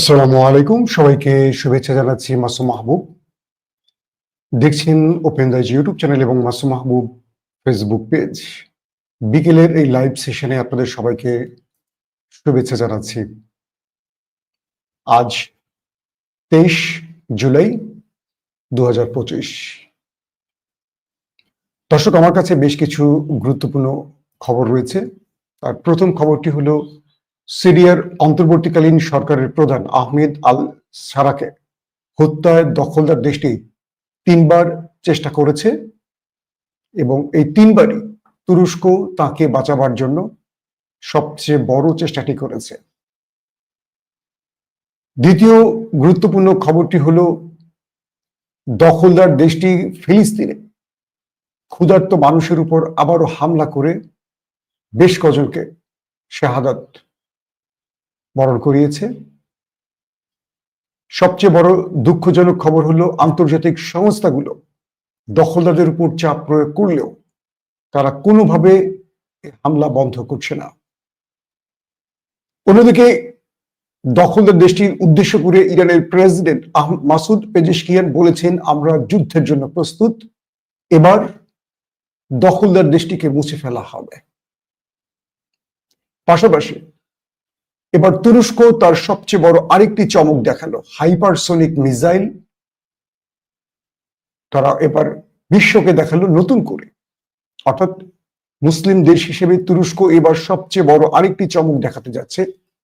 আসসালামু আলাইকুম। সবাইকে শুভেচ্ছা জানাচ্ছি মাসুম মাহবুব। দেখছেন ওপেন দাইজ ইউটিউব চ্যানেল এবং মাসুম মাহবুব ফেসবুক পেজ বিকেলের এই লাইভ সেশনে আপনাদের সবাইকে শুভেচ্ছা জানাচ্ছি। আজ তেইশ জুলাই দু হাজার পঁচিশ। দর্শক, আমার কাছে বেশ কিছু গুরুত্বপূর্ণ খবর রয়েছে। আর প্রথম খবরটি হলো সিরিয়ার অন্তর্বর্তীকালীন সরকারের প্রধান আহমেদ আল সারাকে হত্যায় দখলদার দেশটি তিনবার চেষ্টা করেছে এবং এই তিনবারই তুরস্ক তাকে বাঁচাবার জন্য সবচেয়ে বড় চেষ্টাটি করেছে। দ্বিতীয় গুরুত্বপূর্ণ খবরটি হলো, দখলদার দেশটি ফিলিস্তিনে ক্ষুধার্ত মানুষের উপর আবারও হামলা করে বেশ কজনকে শাহাদাত বরণ করিয়েছে। সবচেয়ে বড় দুঃখজনক খবর হলো, আন্তর্জাতিক সংস্থাগুলো দখলদারদের উপর চাপ প্রয়োগ করলেও তারা কোনোভাবে হামলা বন্ধ করছে না। অন্যদিকে দখলদার দেশটির উদ্দেশ্য করে ইরানের প্রেসিডেন্ট মাসুদ পেজিশকিয়ান বলেছেন, আমরা যুদ্ধের জন্য প্রস্তুত। এবার দখলদার দেশটিকে মুছে ফেলা হবে। পাশাপাশি এবার তুরস্ক তার সবচেয়ে বড় আরেকটি চমক দেখাল, হাইপারসোনিক মিসাইল। তারা এবার বিশ্বকে দেখাল নতুন করে। অর্থাৎ মুসলিম দেশ হিসেবে তুরস্ক এবার সবচেয়ে বড় আরেকটি চমক দেখাতে যাচ্ছে,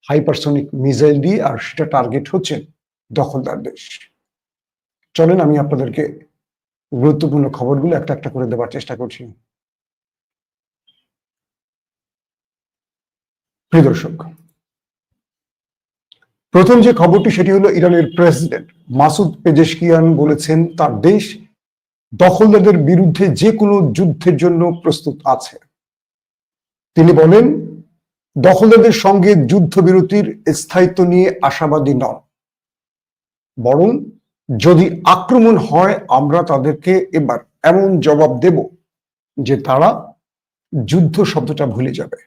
হাইপারসোনিক মিসাইল দিয়ে, আর সেটা টার্গেট হচ্ছে দখলদার দেশ। চলেন আমি আপনাদেরকে গুরুত্বপূর্ণ খবরগুলো একটা একটা করে দেওয়ার চেষ্টা করছি। প্রিয় দর্শক প্রথম যে খবরটি সেটি হলো ইরানের প্রেসিডেন্ট মাসুদ পেজেশকিয়ান বলেছেন, তার দেশ দখলদারদের বিরুদ্ধে যে কোনো যুদ্ধের জন্য প্রস্তুত আছে। তিনি বলেন, দখলদারদের সঙ্গে যুদ্ধবিরতির স্থায়িত্ব নিয়ে আশাবাদী নন। বরং যদি আক্রমণ হয়, আমরা তাদেরকে এবার এমন জবাব দেব যে তারা যুদ্ধ শব্দটা ভুলে যাবে।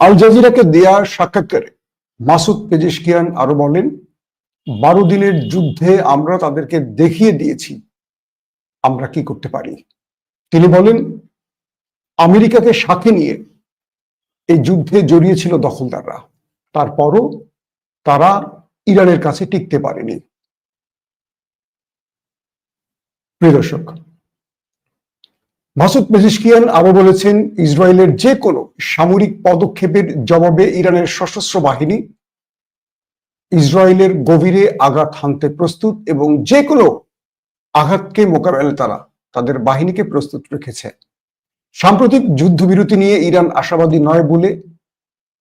আল জাজিরাকে দেয়া সাক্ষাৎকারে মাসুদ পেজিশকিয়ান আরও বলেন, বারো দিনের যুদ্ধে আমরা তাদেরকে দেখিয়ে দিয়েছি, আমরা কি করতে পারি? তিনি বলেন, আমেরিকাকে সাথে নিয়ে এই যুদ্ধে জড়িয়েছিল দখলদাররা, তারপরও তারা ইরানের কাছে টিকতে পারেনি। প্রিয় দর্শক মাসুদ পেজিশকিয়ান আরও বলেছেন, ইসরায়েলের যে কোনো সামরিক পদক্ষেপের জবাবে ইরানের সশস্ত্র বাহিনী ইসরায়েলের গভীরে আঘাত হানতে প্রস্তুত এবং যে কোনো আঘাতকে মোকাবেলা তারা তাদের বাহিনীকে প্রস্তুত রেখেছে। সাম্প্রতিক যুদ্ধবিরতি নিয়ে ইরান আশাবাদী নয় বলে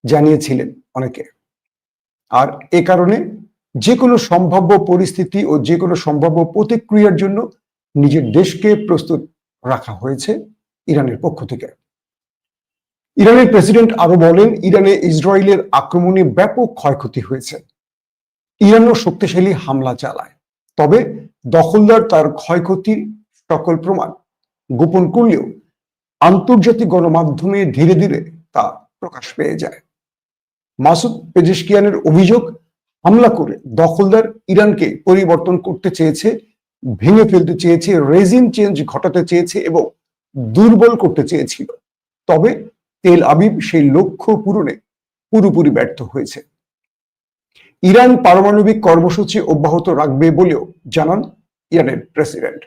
জানিয়েছিলেন অনেকে। আর এ কারণে যে কোনো সম্ভাব্য পরিস্থিতি ও যে কোনো সম্ভাব্য প্রতিক্রিয়ার জন্য নিজের দেশকে প্রস্তুত রাখা হয়েছে ইরানের পক্ষ থেকে। ইরানের প্রেসিডেন্ট আরও বলেন, ইরানে ইসরায়েলের আক্রমণে ব্যাপক ক্ষয়ক্ষতি হয়েছে। ইরানও শক্তিশালী হামলা চালায়। তবে দখলদার তার ক্ষয়ক্ষতির সকল প্রমাণ গোপন করলেও আন্তর্জাতিক গণমাধ্যমে ধীরে ধীরে তা প্রকাশ পেয়ে যায়। মাসুদ পেজিশকিয়ানের অভিযোগ, হামলা করে দখলদার ইরানকে পরিবর্তন করতে চেয়েছে ভেঙে ফেলতে চেয়েছে রেজিম চেঞ্জ ঘটাতে চেয়েছে এবং দুর্বল করতে চেয়েছিল। তবে তেল আবিব সেই লক্ষ্য পূরণে পুরোপুরি ব্যর্থ হয়েছে। ইরান পারমাণবিক কর্মসূচি অব্যাহত রাখবে বলেও জানান ইরানের প্রেসিডেন্ট।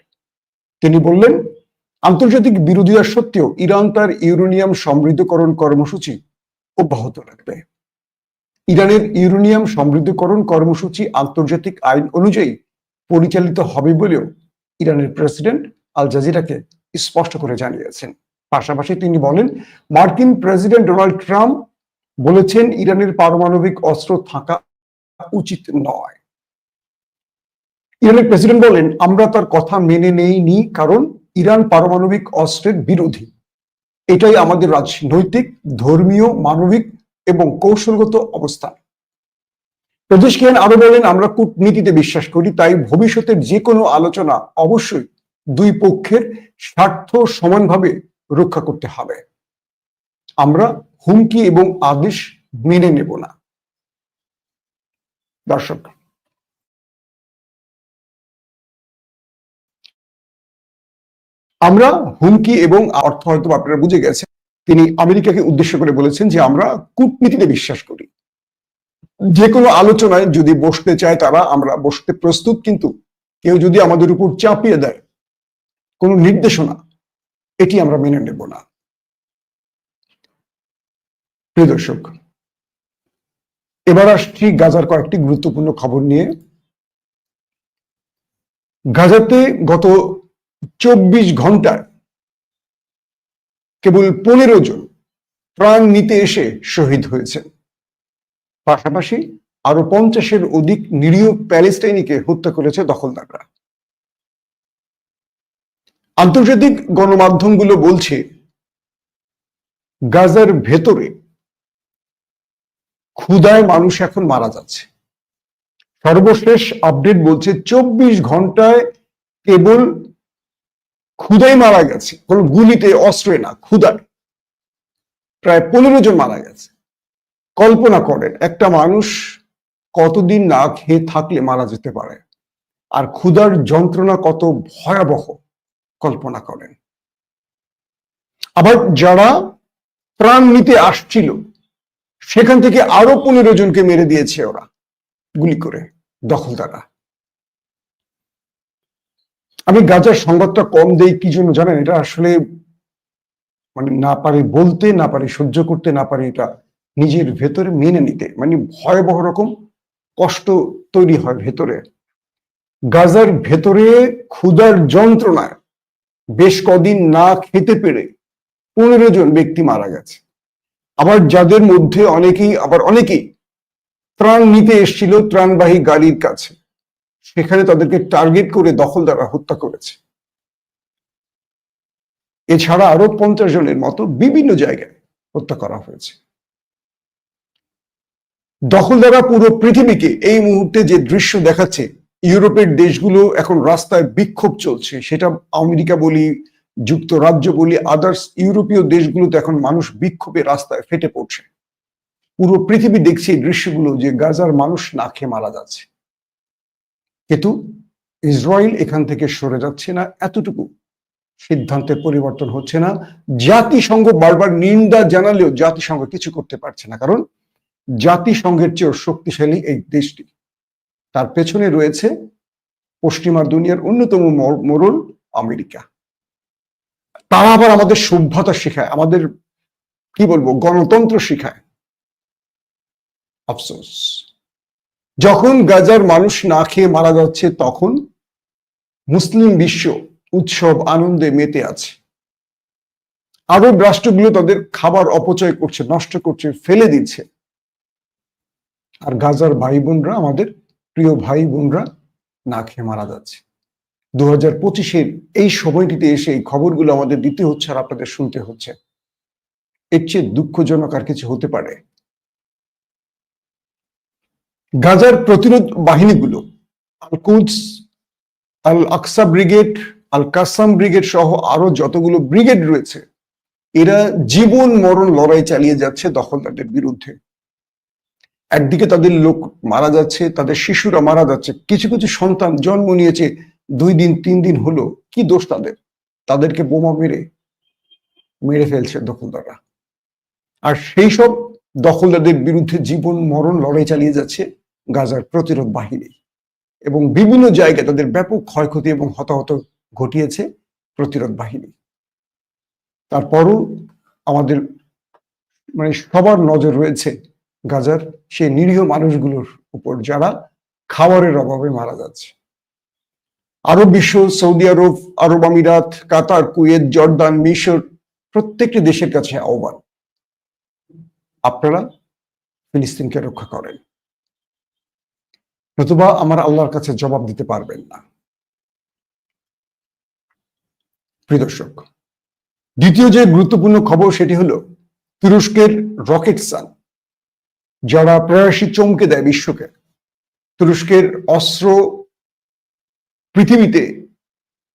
তিনি বললেন, আন্তর্জাতিক বিরোধিতা সত্ত্বেও ইরান তার ইউরেনিয়াম সমৃদ্ধকরণ কর্মসূচি অব্যাহত রাখবে। ইরানের ইউরেনিয়াম সমৃদ্ধকরণ কর্মসূচি আন্তর্জাতিক আইন অনুযায়ী পরিচালিত হবে বলেও ইরানের প্রেসিডেন্ট আল জাজিরাকে স্পষ্ট করে জানিয়েছেন। পাশাপাশি তিনি বলেন, মার্কিন প্রেসিডেন্ট ডোনাল্ড ট্রাম্প বলেছেন, ইরানের পারমাণবিক অস্ত্র থাকা উচিত নয়। ইরানের প্রেসিডেন্ট বলেন, আমরা তার কথা মেনে নেইনি কারণ ইরান পারমাণবিক অস্ত্রের বিরোধী। এটাই আমাদের রাজনৈতিক, ধর্মীয়, মানবিক এবং কৌশলগত অবস্থান। প্রদেশ কিয়ান আরও বলেন, আমরা কূটনীতিতে বিশ্বাস করি, তাই ভবিষ্যতের যে কোনো আলোচনা অবশ্যই দুই পক্ষের স্বার্থ সমানভাবে রক্ষা করতে হবে। আমরা হুমকি এবং আদেশ মেনে নেব না। দর্শক। আমরা হুমকি এবং অর্থ হয়তো আপনারা বুঝে গেছেন, তিনি আমেরিকাকে উদ্দেশ্য করে বলেছেন যে আমরা কূটনীতিতে বিশ্বাস করি। যে কোনো আলোচনায় যদি বসতে চায় তারা, আমরা বসতে প্রস্তুত, কিন্তু কেউ যদি আমাদের উপর চাপিয়ে দেয়, কোনো নির্দেশনা, এটি আমরা মেনে নেব না। প্রিয় দর্শক, এবার আসছি গাজার কয়েকটি গুরুত্বপূর্ণ খবর নিয়ে। গাজাতে গত চব্বিশ ঘন্টায় কেবল পনেরো জন প্রাণ নিতে এসে শহীদ হয়েছেন। পাশাপাশি আরও পঞ্চাশের অধিক নিরীহ প্যালেস্টাইনিকে হত্যা করেছে দখলদাররা। আন্তর্জাতিক গণমাধ্যমগুলো বলছে, গাজার ভেতরে ক্ষুদায় মানুষ এখন মারা যাচ্ছে। সর্বশেষ আপডেট বলছে, চব্বিশ ঘন্টায় কেবল ক্ষুদায় মারা গেছে, কোন গুলিতে, অস্ত্রে না ক্ষুদায় প্রায় পনেরো জন মারা গেছে। কল্পনা করেন, একটা মানুষ কতদিন না খেয়ে থাকলে মারা যেতে পারে? আর ক্ষুধার যন্ত্রণা কত ভয়াবহ, কল্পনা করেন। আবার যারা প্রাণ নিতে আসছিল, সেখান থেকে আরও পনেরো জনকে মেরে দিয়েছে ওরা, গুলি করে দখলদারা আমি গাজার সংবাদটা কম দেই, কি জন্য জানেন? এটা আসলে মানে না পারে বলতে, না পারে সহ্য করতে, না পারে এটা নিজের ভেতরে মেনে নিতে মানে ভয়াবহ রকম কষ্ট তৈরি হয় ভেতরে। গাজার ভেতরে ক্ষুধার যন্ত্রণায় বেশ কদিন না খেতে পেরে পনেরো জন ব্যক্তি মারা গেছে। আবার যাদের মধ্যে অনেকেই, আবার অনেকেই ত্রাণ নিতে এসেছিল ত্রাণবাহী গাড়ির কাছে। সেখানে তাদেরকে টার্গেট করে দখলদাররা হত্যা করেছে। এছাড়া আরও পঞ্চাশ জনের মতো বিভিন্ন জায়গায় হত্যা করা হয়েছে। দখলদাররা পুরো পৃথিবীকে এই মুহূর্তে যে দৃশ্য দেখাচ্ছে, ইউরোপের দেশগুলো এখন রাস্তায় বিক্ষোভ চলছে। সেটা আমেরিকা বলি, যুক্তরাজ্য বলি আদার্স ইউরোপীয় দেশগুলোতে এখন মানুষ বিক্ষোভে রাস্তায় ফেটে পড়ছে। পুরো পৃথিবী দেখছে এই দৃশ্যগুলো যে গাজার মানুষ না খেয়ে মারা যাচ্ছে। কিন্তু ইসরায়েল এখান থেকে সরে যাচ্ছে না এতটুকু। সিদ্ধান্তের পরিবর্তন হচ্ছে না। জাতিসংঘ বারবার নিন্দা জানালেও জাতিসংঘ কিছু করতে পারছে না। কারণ জাতিসংঘের চেয়েও শক্তিশালী এই দেশটি। তার পেছনে রয়েছে পশ্চিমা দুনিয়ার অন্যতম মোড়ল আমেরিকা। তারা আবার আমাদের সভ্যতা শেখায়, আমাদের, কি বলব, গণতন্ত্র শেখায়। আফসোস। যখন গাজার মানুষ না খেয়ে মারা যাচ্ছে, তখন মুসলিম বিশ্ব উৎসব আনন্দে মেতে আছে। আরব রাষ্ট্রগুলো তাদের খাবার অপচয় করছে, নষ্ট করছে, ফেলে দিচ্ছে। আর গাজার ভাই বোনরা আমাদের প্রিয় ভাই বোনরা না খেয়ে মারা যাচ্ছে। দু হাজার পঁচিশের এই সময়টিতে এসে এই খবরগুলো আমাদের দিতে হচ্ছে আর আপনাদের শুনতে হচ্ছে। এর চেয়ে দুঃখজনক আর কিছু হতে পারে। গাজার প্রতিরোধ বাহিনীগুলো, আল কুদস, আল আকসা ব্রিগেড, আল কাসাম ব্রিগেড সহ আরও যতগুলো ব্রিগেড রয়েছে, এরা জীবন মরণ লড়াই চালিয়ে যাচ্ছে দখলদারদের বিরুদ্ধে। একদিকে তাদের লোক মারা যাচ্ছে, তাদের শিশুরা মারা যাচ্ছে, কিছু কিছু সন্তান জন্ম নিয়েছে, দুই দিন, তিন দিন হলো, কি দোষ তাদের? তাদেরকে বোমা মেরে মেরে ফেলছে দখলদাররা। আর সেই সব দখলদারদের বিরুদ্ধে জীবন, মরণ লড়াই চালিয়ে যাচ্ছে গাজার প্রতিরোধ বাহিনী। এবং বিভিন্ন জায়গায় তাদের ব্যাপক ক্ষয়ক্ষতি এবং হতাহত ঘটিয়েছে প্রতিরোধ বাহিনী। তারপরও আমাদের মানে সবার নজর রয়েছে গাজার সেই নিরীহ মানুষগুলোর উপর যারা খাবারের অভাবে মারা যাচ্ছে। আরব বিশ্ব, সৌদি আরব আরব আমিরাত, কাতার, কুয়েত, জর্দান, মিশর প্রত্যেকটি দেশের কাছে আহ্বান, আপনারা ফিলিস্তিনকে রক্ষা করেন। নতুবা আমার আল্লাহর কাছে জবাব দিতে পারবেন না। প্রিয় দর্শক, দ্বিতীয় যে গুরুত্বপূর্ণ খবর সেটি হলো তুরস্কের রকেট সান যারা প্রায়শই চমকে দেয় বিশ্বকে, তুরস্কের অস্ত্র পৃথিবীতে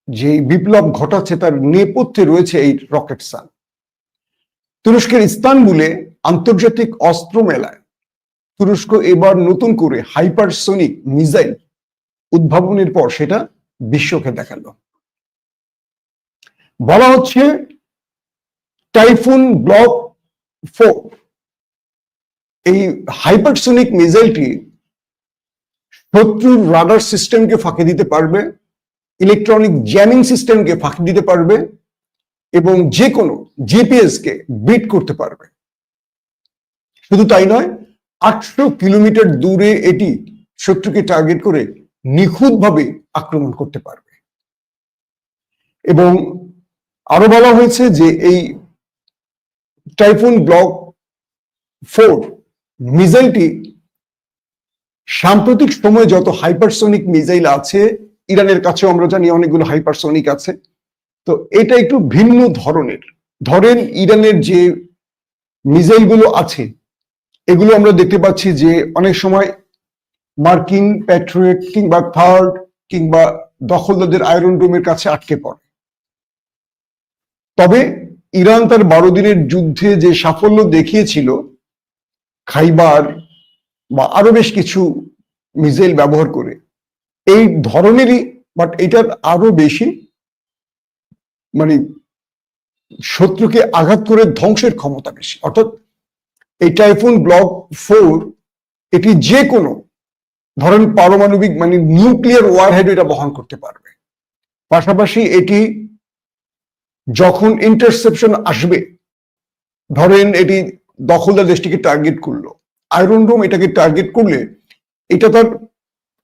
যে বিপ্লব ঘটাচ্ছে তার নেপথ্যে রয়েছে এই রকেট সান তুরস্কের ইস্তানবুলে আন্তর্জাতিক অস্ত্র মেলায় তুরস্ক এবার নতুন করে হাইপারসোনিক মিসাইল উদ্ভাবনের পর সেটা বিশ্বকে দেখাল। বলা হচ্ছে টাইফুন ব্লক ফোর এই হাইপারসোনিক মিসাইলটি শত্রুর রাডার সিস্টেমকে ফাঁকি দিতে পারবে ইলেকট্রনিক জ্যামিং সিস্টেমকে ফাঁকি দিতে পারবে এবং যে কোনো জিপিএস কে বিট করতে পারবে। শুধু তাই নয়, আটশো কিলোমিটার দূরে এটি শত্রুকে টার্গেট করে নিখুঁতভাবে আক্রমণ করতে পারবে। এবং আরও বলা হয়েছে যে এই টাইফুন ব্লক ফোর মিসাইলটি সাম্প্রতিক সময়ে যত হাইপারসোনিক মিসাইল আছে, ইরানের কাছেও আমরা জানি অনেকগুলো হাইপারসোনিক আছে। তো এটা একটু ভিন্ন ধরনের। ধরেন ইরানের যে মিসাইলগুলো আছে, এগুলো আমরা দেখতে পাচ্ছি যে অনেক সময় মার্কিন প্যাট্রিয়েট কিংবা থার্ড কিংবা দখলদারদের আয়রন রুমের কাছে আটকে পড়ে। তবে ইরান তার বারো দিনের যুদ্ধে যে সাফল্য দেখিয়েছিল খাইবার বা আরও বেশ কিছু মিসাইল ব্যবহার করে। এই ধরনেরই বাট এটার আরও বেশি মানে শত্রুকে আঘাত করে ধ্বংসের ক্ষমতা বেশি। অর্থাৎ এই টাইফুন ব্লক ফোর এটি যে কোনো, ধরেন পারমাণবিক মানে নিউক্লিয়ার ওয়ারহেড এটা বহন করতে পারবে। পাশাপাশি এটি যখন ইন্টারসেপশন আসবে, ধরেন এটি দখলদার দেশটিকে টার্গেট করল। আয়রন ডোম এটাকে টার্গেট করলে এটা তার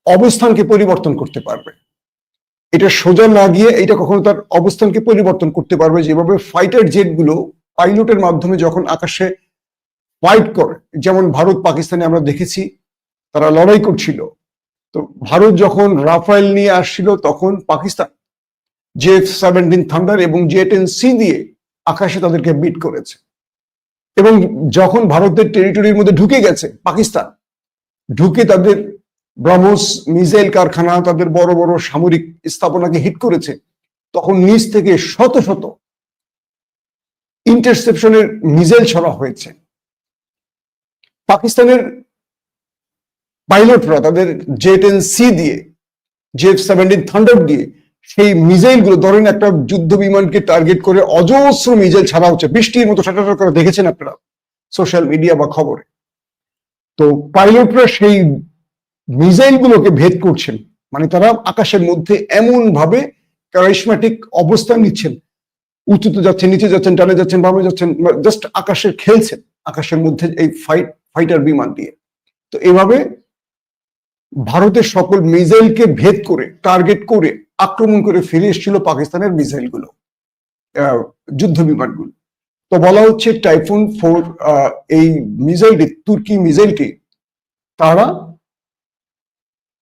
অবস্থানকে পরিবর্তন করতে পারবে। এটা সোজা না গিয়ে এটা কখনো তার অবস্থানকে পরিবর্তন করতে পারবে। যেভাবে ফাইটার জেটগুলো পাইলটের মাধ্যমে যখন আকাশে ফাইট করে, যেমন ভারত পাকিস্তানে আমরা দেখেছি, তারা লড়াই করছিল। তো ভারত যখন রাফাইল নিয়ে আসছিল, তখন পাকিস্তান জে সেভেন্টিন থান্ডার এবং জে টেন সি দিয়ে আকাশে তাদেরকে বিট করেছে। এবং যখন ভারতের টেরিটরির মধ্যে ঢুকে গেছে পাকিস্তান, ঢুকে তাদের ব্রহ্মস মিসাইল কারখানা, তাদের বড় বড় সামরিক স্থাপনাকে হিট করেছে, তখন নিচ থেকে শত শত ইন্টারসেপশনের মিসাইল ছড়া হয়েছে। পাকিস্তানের পাইলটরা তাদের জে টেন সি দিয়ে জেফ সেভেন্টিন থান্ডার দিয়ে সেই মিসাইলগুলো, ধরেন একটা যুদ্ধ বিমানকে টার্গেট করে অজস্র মিসাইল ছাড়া হচ্ছে, বৃষ্টির মতো সাটা করে দেখেছেন আপনারা সোশ্যাল মিডিয়া বা খবরে? তো পাইলটরা সেই মিসাইল গুলোকে ভেদ করছেন মানে তারা আকাশের মধ্যে এমন ভাবে ক্যারিসমেটিক অবস্থান নিচ্ছেন, উঁচুতে যাচ্ছেন, নিচে যাচ্ছেন টানে যাচ্ছেন, বামে যাচ্ছেন জাস্ট আকাশে খেলছেন, আকাশের মধ্যে এই ফাইট ফাইটার বিমান দিয়ে। তো এভাবে ভারতের সকল মিসাইলকে ভেদ করে টার্গেট করে আক্রমণ করে ফিরে এসেছিল পাকিস্তানের মিসাইলগুলো যুদ্ধ বিমানগুলো। তো বলা হচ্ছে টাইফুন ফোর এই মিসাইলটি, তুর্কি মিসাইলটি তারা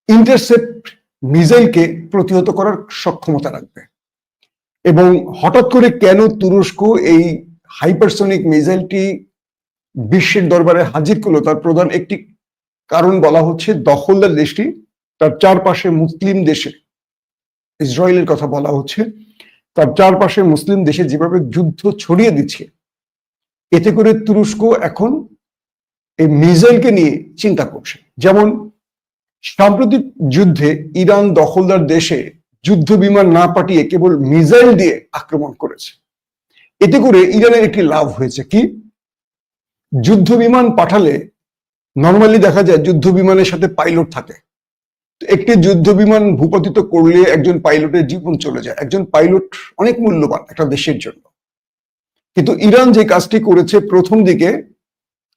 ইন্টারসেপ্ট মিসাইলকে প্রতিহত করার সক্ষমতা রাখবে। এবং হঠাৎ করে কেন তুরস্ক এই হাইপারসোনিক মিসাইলটি বিশ্বের দরবারে হাজির করল, তার প্রধান একটি কারণ বলা হচ্ছে দখলদার দেশটি, তার চারপাশে মুসলিম দেশে ইসরায়েলের কথা বলা হচ্ছে, তার চারপাশে মুসলিম দেশে যেভাবে যুদ্ধ ছড়িয়ে দিচ্ছে, এতে করে তুরস্ক এখন এই মিসাইলকে নিয়ে চিন্তা করছে। যেমন, সাম্প্রতিক যুদ্ধে ইরান দখলদার দেশে যুদ্ধ বিমান না পাঠিয়ে কেবল মিসাইল দিয়ে আক্রমণ করেছে। এতে করে ইরানের একটি লাভ হয়েছে কি? যুদ্ধ বিমান পাঠালে নর্মালি দেখা যায় যুদ্ধ বিমানের সাথে পাইলট থাকে। একটি যুদ্ধ বিমান ভূপাতিত করলে একজন পাইলটের জীবন চলে যায়। একজন পাইলট অনেক মূল্যবান একটা দেশের জন্য। কিন্তু ইরান যে কাজটি করেছে, প্রথম দিকে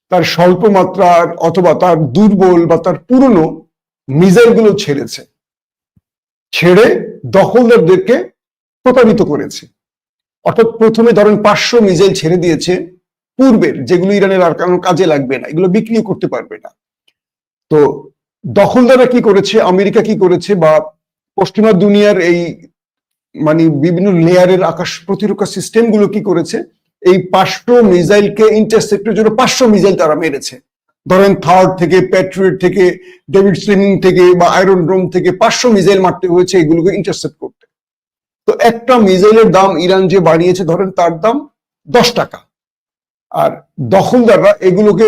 তার স্বল্প মাত্রার অথবা তার দুর্বল বা তার পুরনো মিসাইলগুলো ছেড়েছে। ছেড়ে দখলদারদেরকে প্রতারিত করেছে। অর্থাৎ প্রথমে ধরেন পাঁচশো মিজাইল ছেড়ে দিয়েছে পূর্বের, যেগুলো ইরানের আর কারণ কাজে লাগবে না, এগুলো বিক্রি করতে পারবে না। তো দখলদাররা কি করেছে, আমেরিকা কি করেছে বা পশ্চিমা দুনিয়ার এই মানে বিভিন্ন লেয়ারের আকাশ প্রতিরক্ষা সিস্টেমগুলো কি করেছে, এই পাঁচশো মিসাইলকে ইন্টারসেপ্টের জন্য পাঁচশো মিসাইল তারা মেরেছে। ধরেন থার্ড থেকে, প্যাট্রিয়েট থেকে, ডেভিড স্লিমিং থেকে বা আয়রন ড্রোম থেকে পাঁচশো মিসাইল মারতে হয়েছে এগুলোকে ইন্টারসেপ্ট করতে। তো একটা মিসাইলের দাম ইরান যে বাড়িয়েছে ধরেন তার দাম দশ টাকা। আর দখলদাররা এগুলোকে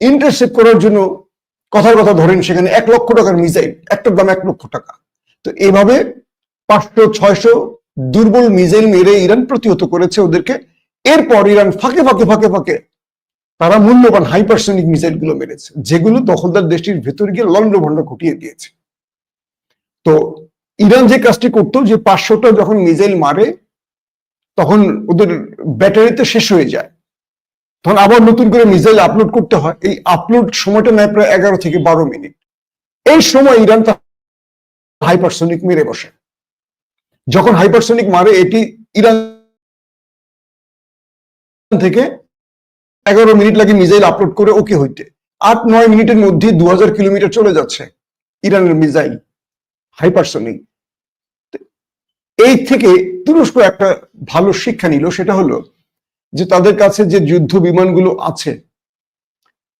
ইন্টারসেপ্ট করার জন্য কথার কথা ধরেন সেখানে এক লক্ষ টাকার মিসাইল, একটার দাম এক লক্ষ টাকা। তো এইভাবে পাঁচশো, ছয়শো দুর্বল মিসাইল মেরে ইরান প্রতিহত করেছে ওদেরকে। এরপর ইরান ফাঁকে ফাঁকে ফাঁকে ফাঁকে তারা মূল্যবান হাইপারসনিক মিসাইলগুলো মেরেছে, যেগুলো দখলদার দেশটির ভেতর গিয়ে লন্ড লন্ডভন্ড ঘটিয়ে দিয়েছে। তো ইরান যে কাজটি করতো, যে পাঁচশোটা যখন মিসাইল মারে, তখন ওদের ব্যাটারিতে শেষ হয়ে যায়। তখন আবার নতুন করে মিসাইল আপলোড করতে হয়। এই আপলোড সময়টা নেয় প্রায় এগারো থেকে বারো মিনিট। এই সময় ইরান হাইপারসনিক মেরে বসে। যখন হাইপারসনিক মারে, এটি ইরান থেকে এগারো মিনিট লাগে মিসাইল আপলোড করে ওকে হইতে। আট, নয় মিনিটের মধ্যে দু হাজার কিলোমিটার চলে যাচ্ছে ইরানের মিসাইল হাইপারসনিক এই থেকে তুরস্ক একটা ভালো শিক্ষা নিল, সেটা হলো যে তাদের কাছে যে যুদ্ধ বিমানগুলো আছে,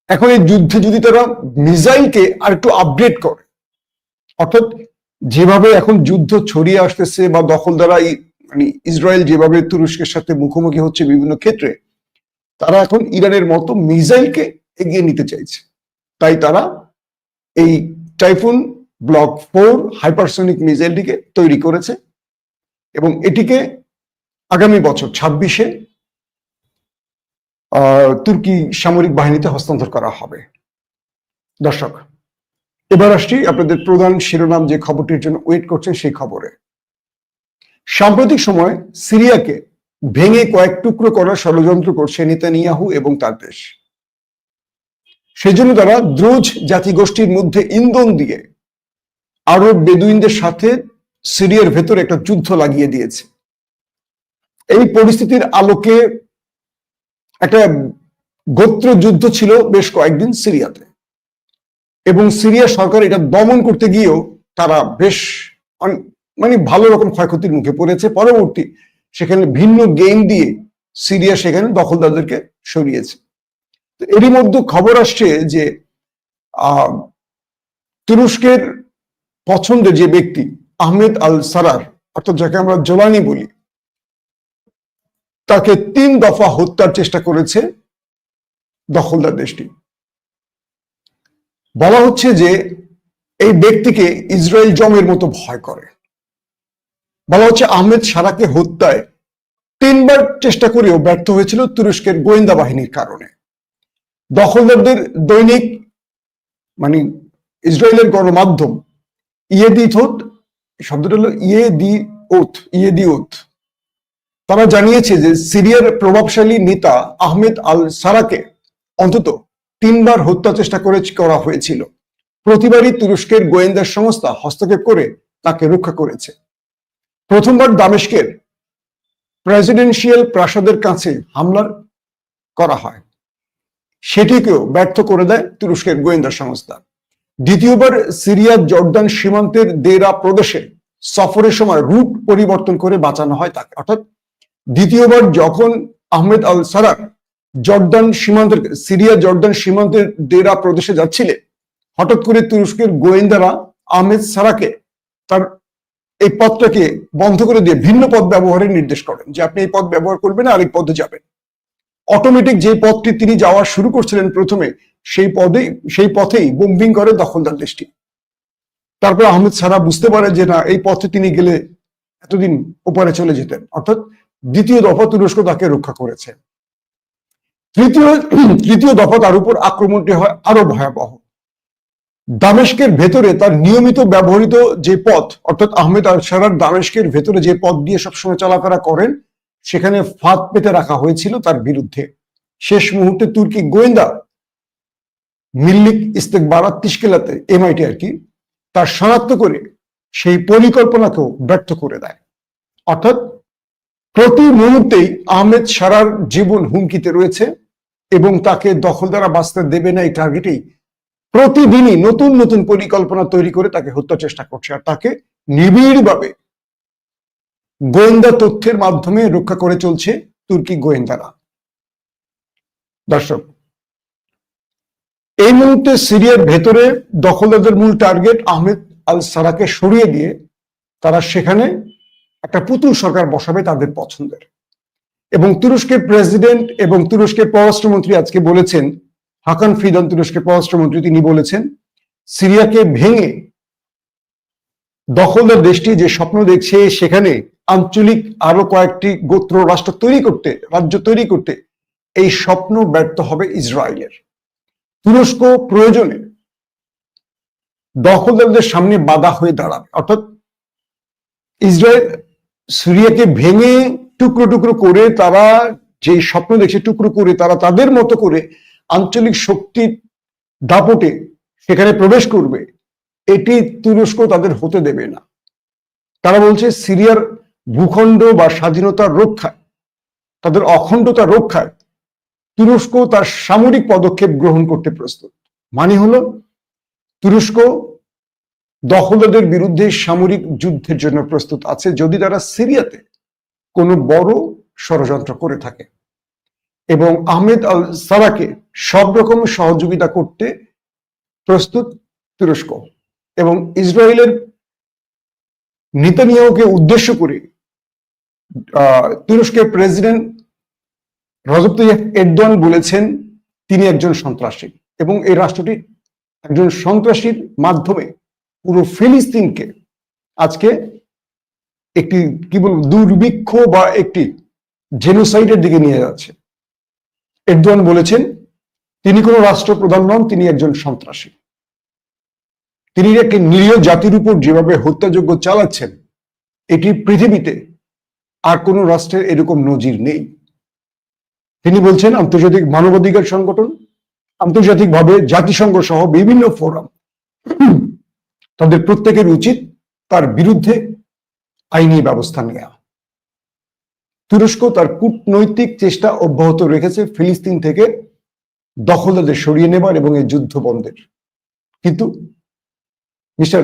এখন এই যুদ্ধে যদি তারা মিসাইলকে আর একটু আপডেট করে, অর্থাৎ যেভাবে এখন যুদ্ধ ছড়িয়ে আসতেছে বা দখল দ্বারা মানে ইসরায়েল যেভাবে তুরস্কের সাথে মুখোমুখি হচ্ছে বিভিন্ন ক্ষেত্রে, তারা এখন ইরানের মতো মিসাইলকে এগিয়ে নিতে চাইছে। তাই তারা এই টাইফুন ব্লক ফোর হাইপারসনিক মিসাইলটিকে তৈরি করেছে এবং এটিকে আগামী বছর ছাব্বিশে তুর্কি সামরিক বাহিনীতে হস্তান্তর করা হবে। দর্শক, এবার আসছি আপনাদের প্রধান শিরোনাম যে খবরটির জন্য ওয়েট করছেন সেই খবরে। সাম্প্রতিক সময় সিরিয়াকে ভেঙে কয়েক টুকরো করার ষড়যন্ত্র করছে নেতানিয়াহু এবং তার দেশ। সেজন্য তারা দ্রুজ জাতিগোষ্ঠীর মধ্যে ইন্ধন দিয়ে আরব বেদুইনদের সাথে সিরিয়ার ভেতরে একটা যুদ্ধ লাগিয়ে দিয়েছে। এই পরিস্থিতির আলোকে একটা গোত্র যুদ্ধ ছিল বেশ কয়েকদিন সিরিয়াতে। এবং সিরিয়া সরকার এটা দমন করতে গিয়েও তারা বেশ মানে ভালো রকম ক্ষয়ক্ষতির মুখে পড়েছে। পরবর্তী সেখানে ভিন্ন গেম দিয়ে সিরিয়া সেখানে দখলদারদেরকে সরিয়েছে। তো এরই মধ্যে খবর আসছে যে তুরস্কের পছন্দের যে ব্যক্তি আহমেদ আল সারার, অর্থাৎ যাকে আমরা জোলানি বলি তাকে তিন দফা হত্যার চেষ্টা করেছে দখলদার দেশটি। বলা হচ্ছে যে এই ব্যক্তিকে ইসরায়েল জমের মতো ভয় করে। বলা হচ্ছে আহমেদ সারাকে হত্যায় তিনবার চেষ্টা করেও ব্যর্থ হয়েছিল তুরস্কের গোয়েন্দা বাহিনীর কারণে। দখলদারদের দৈনিক মানে ইসরায়েলের গণমাধ্যম ইয়েদি থোত শব্দটা হলো ইয়ে দি ওথ ইয়ে দি ওথ তারা জানিয়েছে যে সিরিয়ার প্রভাবশালী নেতা আহমেদ আল সারাকে অন্তত তিনবার হত্যা চেষ্টা করে করা হয়েছিল। প্রতিবারই তুরস্কের গোয়েন্দা সংস্থা হস্তক্ষেপ করে তাকে রক্ষা করেছে। প্রথমবার দামেস্কের প্রেসিডেন্সিয়াল প্রাসাদের কাছে হামলার করা হয়। সেটিকেও ব্যর্থ করে দেয় তুরস্কের গোয়েন্দা সংস্থা। দ্বিতীয়বার সিরিয়ার জর্দান সীমান্তের দেরা প্রদেশে সফরের সময় রুট পরিবর্তন করে বাঁচানো হয় তাকে। অর্থাৎ দ্বিতীয়বার যখন আহমেদ আল সারার জর্দান সীমান্তের, সিরিয়া জর্দান সীমান্তের দেরা প্রদেশে যাচ্ছিলেন, হঠাৎ করে তুরস্কের গোয়েন্দারা আহমেদ সারাকে তার এই পথটাকে বন্ধ করে দিয়ে ভিন্ন পথ ব্যবহারের নির্দেশ করেন, যে আপনি এই পথ ব্যবহার করবেন আর এই পথে যাবেন। অটোমেটিক যে পথটি তিনি যাওয়া শুরু করছিলেন প্রথমে, সেই পদে, সেই পথেই বোম্বিং করে দখলদার দেশটি। তারপর আহমেদ সারা বুঝতে পারে যে না, এই পথে তিনি গেলে এতদিন ওপারে চলে যেতেন। অর্থাৎ দ্বিতীয় দফা তুরস্ক তাকে রক্ষা করেছে। তৃতীয় তৃতীয় দফা তার উপর আক্রমণটি হয় আরও ভয়াবহ। দামেস্কের ভেতরে তার নিয়মিত ব্যবহৃত যে পথ, অর্থাৎ আহমেদ আল সারার দামেস্কের ভেতরে যে পথ দিয়ে সবসময় চলাফেরা করেন, সেখানে ফাঁদ পেতে রাখা হয়েছিল তার বিরুদ্ধে। শেষ মুহূর্তে তুর্কি গোয়েন্দা মিল্লিক ইস্তেক বারাত তিসকেলাতে এমআইটি আর কি, তার শনাক্ত করে সেই পরিকল্পনাকেও ব্যর্থ করে দেয়। অর্থাৎ প্রতি মুহূর্তেই আহমেদ সারার জীবন হুমকিতে রয়েছে এবং তাকে দখল দ্বারা বাঁচতে দেবে না এই টার্গেটেই প্রতিদিনই নতুন নতুন পরিকল্পনা তৈরি করে তাকে হত্যা চেষ্টা করছে। আর তাকে নিবিড়ভাবে গোয়েন্দা তথ্যের মাধ্যমে রক্ষা করে চলছে তুর্কি গোয়েন্দারা। দর্শক, এই মুহূর্তে সিরিয়ার ভেতরে দখলদারদের মূল টার্গেট আহমেদ আল সারাকে সরিয়ে দিয়ে তারা সেখানে একটা পুতুল সরকার বসাবে তাদের পছন্দের। এবং তুরস্কের প্রেসিডেন্ট এবং তুরস্কের পররাষ্ট্রমন্ত্রী আজকে বলেছেন, হাকান ফিদন তুরস্কের পররাষ্ট্রমন্ত্রী তিনি বলেছেন, সিরিয়াকে ভেঙে দখলদার দেশটি যে স্বপ্ন দেখছে সেখানে আঞ্চলিক আরও কয়েকটি গোত্র রাষ্ট্র তৈরি করতে, রাজ্য তৈরি করতে, এই স্বপ্ন ব্যর্থ হবে ইসরায়েলের। তুরস্ক প্রয়োজনে দখলদারদের সামনে বাধা হয়ে দাঁড়াবে। অর্থাৎ ইসরায়েল সিরিয়াকে ভেঙে টুকরো টুকরো করে তারা যে স্বপ্ন দেখছে, টুকরো করে তারা তাদের মতো করে আঞ্চলিক শক্তির দাপটে সেখানে প্রবেশ করবে, এটি তুরস্ক তাদের হতে দেবে না। তারা বলছে, সিরিয়ার ভূখণ্ড বা স্বাধীনতার রক্ষায়, তাদের অখণ্ডতা রক্ষায় তুরস্ক তার সামরিক পদক্ষেপ গ্রহণ করতে প্রস্তুত। মানে হলো, তুরস্ক দখলদারদের বিরুদ্ধে সামরিক যুদ্ধের জন্য প্রস্তুত আছে যদি তারা সিরিয়াতে কোনো বড় ষড়যন্ত্র করে থাকে। এবং আহমেদ আল সারাকে সব রকম সহযোগিতা করতে প্রস্তুত তুরস্ক এবং ইসরায়েলের নেতানিয়াহুকে উদ্দেশ্য করে তুরস্কের প্রেসিডেন্ট রজব তৈয়ব বলেছেন, তিনি একজন সন্ত্রাসী এবং এই রাষ্ট্রটি একজন সন্ত্রাসীর মাধ্যমে পুরো ফিলিস্তিনকে আজকে একটি, কি বলব, দুর্ভিক্ষ বা একটি জেনোসাইডের দিকে নিয়ে যাচ্ছে। এরদোয়ান বলেছেন, তিনি কোনো রাষ্ট্রপ্রধান নন, তিনি একজন সন্ত্রাসী। তিনি একটি নিরীহ জাতির উপর যেভাবে হত্যাযোগ্য চালাচ্ছেন, এটি পৃথিবীতে আর কোনো রাষ্ট্রের এরকম নজির নেই। তিনি বলছেন, আন্তর্জাতিক মানবাধিকার সংগঠন, আন্তর্জাতিকভাবে জাতিসংঘ সহ বিভিন্ন ফোরাম তাদের প্রত্যেকের উচিত তার বিরুদ্ধে আইনি ব্যবস্থা নেওয়া তুরস্ক তার কূটনৈতিক চেষ্টা অব্যাহত রেখেছে ফিলিস্তিন থেকে দখলদারদের সরিয়ে নেবার এবং এই যুদ্ধ বন্ধের কিন্তু মিস্টার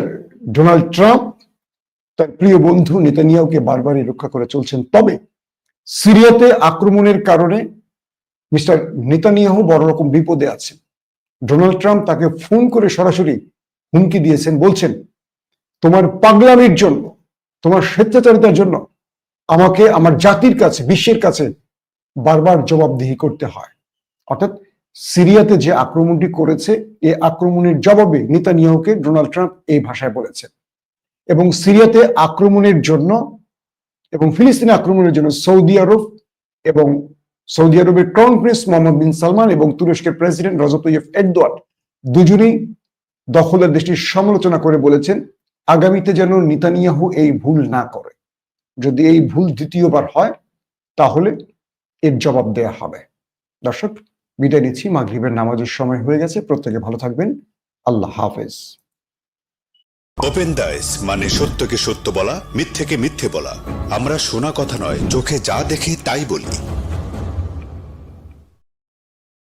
ডোনাল্ড ট্রাম্প তার প্রিয় বন্ধু নেতানিয়াহুকে বারবারই রক্ষা করে চলছেন। তবে সিরিয়াতে আক্রমণের কারণে মিস্টার নেতানিয়াহু বড় রকম বিপদে আছে ডোনাল্ড ট্রাম্প তাকে ফোন করে সরাসরি হুমকি দিয়েছেন, বলছেন, তোমার পাগলামির জন্য, তোমার স্বেচ্ছাচারিতার জন্য আমাকে আমার জাতির কাছে, বিশ্বের কাছে বারবার জবাবদিহি করতে হয়। অর্থাৎ সিরিয়াতে যে আক্রমণটি করেছে এই আক্রমণের জবাবে নেতানিয়াহুকে ডোনাল্ড ট্রাম্প এই ভাষায় বলেছেন। এবং সিরিয়াতে আক্রমণের জন্য এবং ফিলিস্তিনে আক্রমণের জন্য সৌদি আরব এবং সৌদি আরবের crown prince Mohammed bin Salman এবং তুরস্কের প্রেসিডেন্ট তৈয়ব এরদোয়ান দুজনেই দখলের দেশটির সমালোচনা করে বলেছেন, আগামীতে যেন নিতানিয়াহু এই ভুল না করে। যদি এই ভুল দ্বিতীয়বার হয়, তাহলে এর জবাব দেয়া হবে। দর্শক, বিদায় নিচ্ছি। মাগরিবের নামাজের সময় হয়ে গেছে। প্রত্যেকে ভালো থাকবেন। আল্লাহ হাফেজ। ওপেন দাইস মানে সত্যকে সত্য বলা, মিথ্যেকে মিথ্যে বলা। আমরা শোনা কথা নয়, চোখে যা দেখি তাই বলি।